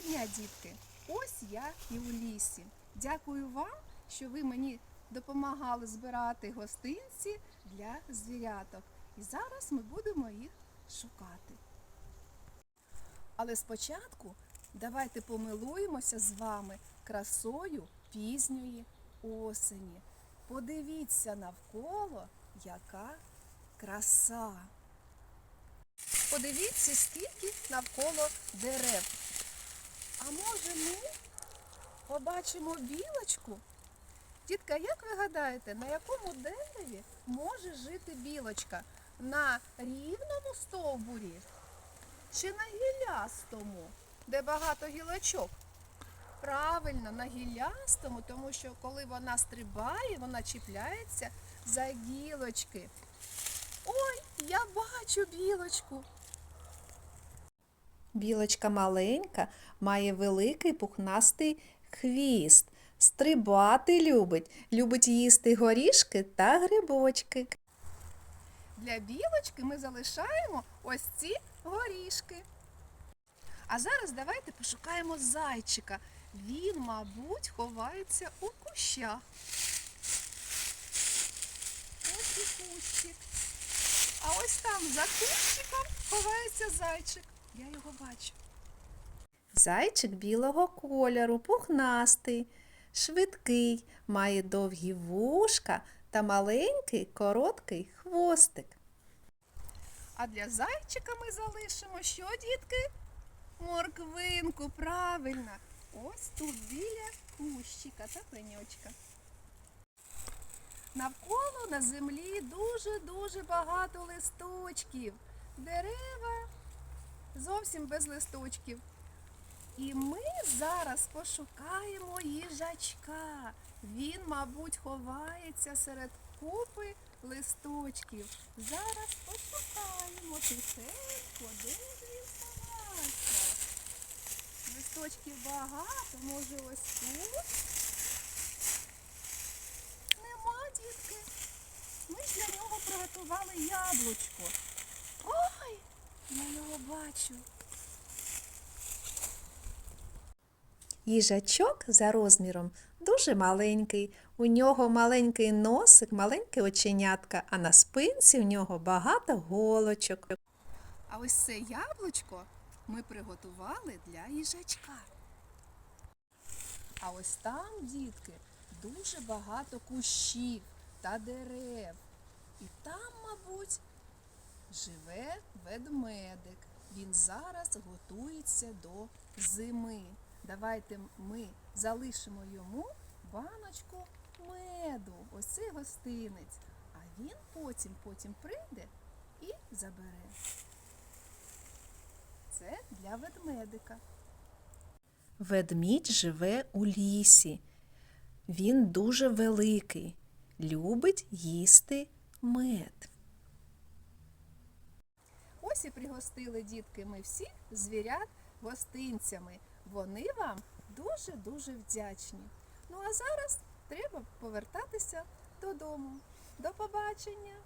дня, дітки! Ось я і у лісі. Дякую вам, що ви мені допомагали збирати гостинці для звіряток. І зараз ми будемо їх шукати. Але спочатку давайте помилуємося з вами красою пізньої осені. Подивіться навколо, яка краса. Подивіться, скільки навколо дерев. А може ми побачимо білочку? Дітка, як ви гадаєте, на якому дереві може жити білочка? На рівному стовбурі чи на гілястому, де багато гілочок? Правильно, на гілястому, тому що коли вона стрибає, вона чіпляється за гілочки. Ой, я бачу білочку. Білочка маленька, має великий пухнастий хвіст. Стрибати любить, любить їсти горішки та грибочки. Для білочки ми залишаємо ось ці горішки. А зараз давайте пошукаємо зайчика. Він, мабуть, ховається у кущах. Ось і кущик. А ось там за кущиком ховається зайчик. Я його бачу. Зайчик білого кольору, пухнастий, швидкий, має довгі вушка та маленький короткий хвостик. А для зайчика ми залишимо що, дітки? Морквинку, правильно. Ось тут біля кущика та пеньочка. Навколо на землі дуже-дуже багато листочків. Дерева зовсім без листочків. І ми зараз пошукаємо їжачка. Він, мабуть, ховається серед купи листочків. Зараз пошукаємо тихенько, де він сховався. Листочків багато, може ось тут. Нема, дітки. Ми ж для нього приготували яблучко. Ой, я його бачу. Їжачок за розміром дуже маленький. У нього маленький носик, маленьке оченятка, а на спинці в нього багато голочок. А ось це яблучко ми приготували для їжачка. А ось там, дітки, дуже багато кущів та дерев. І там, мабуть, живе ведмедик. Він зараз готується до зими. Давайте ми залишимо йому баночку меду. Ось цей гостинець. А він потім потім прийде і забере. Це для ведмедика. Ведмідь живе у лісі. Він дуже великий, любить їсти мед. Ось пригостили дітки ми всіх звірят гостинцями. Вони вам дуже-дуже вдячні. Ну а зараз треба повертатися додому. До побачення!